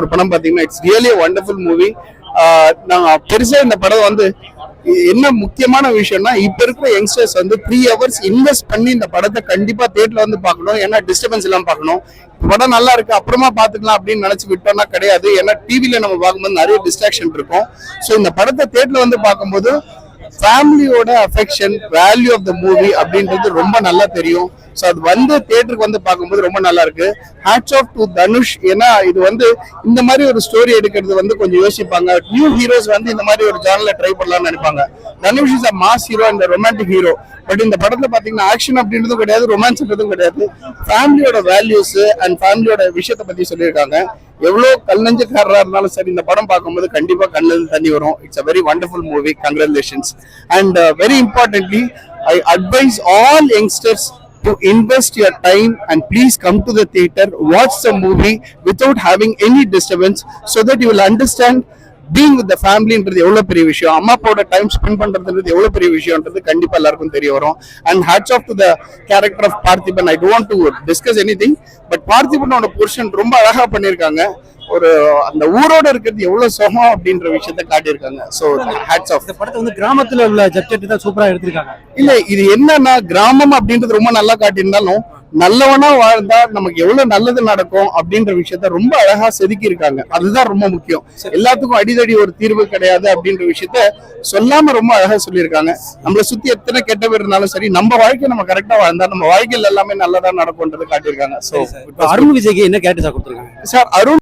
ஒரு படம் பார்த்தீங்கன்னா இட்ஸ் ரியலி ஒண்டர்ஃபுல் மூவி நான் பெருசாக இந்த படம் வந்து என்ன முக்கியமான விஷயம்னா இப்ப இருக்கிற யங்ஸ்டர்ஸ் வந்து த்ரீ ஹவர்ஸ் இன்வெஸ்ட் பண்ணி இந்த படத்தை கண்டிப்பா தேட்டர்ல வந்து பார்க்கணும். ஏன்னா டிஸ்டர்பன்ஸ் எல்லாம் பார்க்கணும். படம் நல்லா இருக்கு அப்புறமா பாத்துக்கலாம் அப்படின்னு நினைச்சு விட்டோம்னா கிடையாது. ஏன்னா டிவில நம்ம பார்க்கும்போது நிறைய டிஸ்ட்ராக்ஷன் இருக்கும். ஸோ இந்த படத்தை தேட்டர்ல வந்து பார்க்கும்போது ஃபேமிலியோட affection value of the movie அப்படின்றது ரொம்ப நல்லா தெரியும். ஸோ அது வந்து தேட்டருக்கு வந்து பார்க்கும்போது ரொம்ப நல்லா இருக்கு. ஹேட்ஸ் ஆஃப் டு தனுஷ் ஏன்னா இது வந்து இந்த மாதிரி ஒரு ஸ்டோரி எடுக்கிறது வந்து கொஞ்சம் யோசிப்பாங்க. நியூ ஹீரோஸ் வந்து இந்த மாதிரி ஒரு ஜானல ட்ரை பண்ணலாம்னு நினைப்பாங்க. Dhanush is a mass hero இந்த ரொமான்டிக் ஹீரோ பட் இந்த படத்துல பாத்தீங்கன்னா ஆக்ஷன் அப்படின்றதும் கிடையாது ரொமான்ஸ்ன்றதும் கிடையாது. ஃபேமிலியோட வேல்யூஸ் அண்ட் ஃபேமிலியோட விஷயத்தை பத்தி சொல்லியிருக்காங்க. எவ்வளவு கல்லஞ்சக்காரரா இருந்தாலும் சரி இந்த படம் பார்க்கும்போது கண்டிப்பா கண்ணில் தண்ணி வரும் it's a very wonderful movie congratulations and very importantly I advise all youngsters to invest your time and please come to the theater, watch the movie without having any disturbance so that you will understand being with ஃபேமிலின்றது எவ்வளவு பெரிய விஷயம்? அம்மா அப்பாவோட time spend பண்றதுன்றது எவ்வளவு பெரிய விஷயம்ன்றது கண்டிப்பா எல்லாருக்கும் தெரிய வரும். And hats off to the character of Parthiban I don't to discuss anything but பார்த்திபனோட portion ரொம்ப அழகா பண்ணியிருக்காங்க. ஒரு அந்த ஊரோட இருக்கிறது எவ்வளவு சுகம் அப்படின்ற விஷயத்த காட்டியிருக்காங்க. ஸோ ஹேட்ஸ் ஆஃப் இந்த படத்தை வந்து கிராமத்துல உள்ள சப்ஜெக்ட் தான் சூப்பரா எடுத்திருக்காங்க. இல்ல இது என்னன்னா கிராமம் அப்படின்றது ரொம்ப நல்லா காட்டியிருந்தாலும் நல்லவனா வாழ்ந்தா நமக்கு எவ்வளவு நல்லது நடக்கும் அப்படின்ற விஷயத்த ரொம்ப அழகா செதுக்கி இருக்காங்க அதுதான் ரொம்ப முக்கியம். எல்லாத்துக்கும் அடிதடி ஒரு தீர்வு கிடையாது அப்படின்ற விஷயத்த சொல்லாம ரொம்ப அழகா சொல்லியிருக்காங்க. நம்மள சுத்தி எத்தனை கெட்ட பேர் இருந்தாலும் சரி நம்ம வாழ்க்கை நம்ம கரெக்டா வாழ்ந்தா நம்ம வாழ்க்கையில் எல்லாமே நல்லதா நடக்கும்ன்றது காட்டியிருக்காங்க. சோ அருண் விஜய்க்கு என்ன கேட்டு சார் கொடுத்துருக்காங்க? சார் அருண்